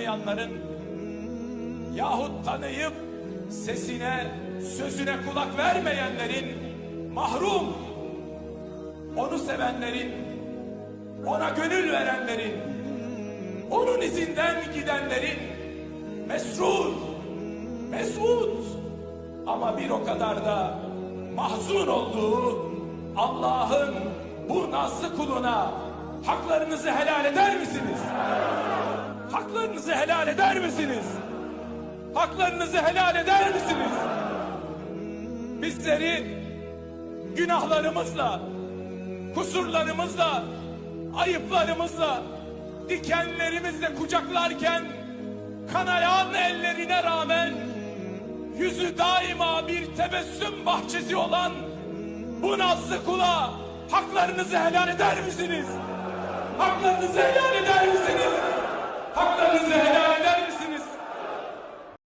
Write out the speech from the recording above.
tanımayanların yahut tanıyıp sesine, sözüne kulak vermeyenlerin mahrum, onu sevenlerin, ona gönül verenlerin, onun izinden gidenlerin mesrur, mesut ama bir o kadar da mahzun olduğu Allah'ın bu nazlı kuluna haklarınızı helal eder? Haklarınızı helal eder misiniz? Haklarınızı helal eder misiniz? Bizleri günahlarımızla, kusurlarımızla, ayıplarımızla, dikenlerimizle kucaklarken kanayan ellerine rağmen yüzü daima bir tebessüm bahçesi olan bu nazlı kula haklarınızı helal eder misiniz? Haklarınızı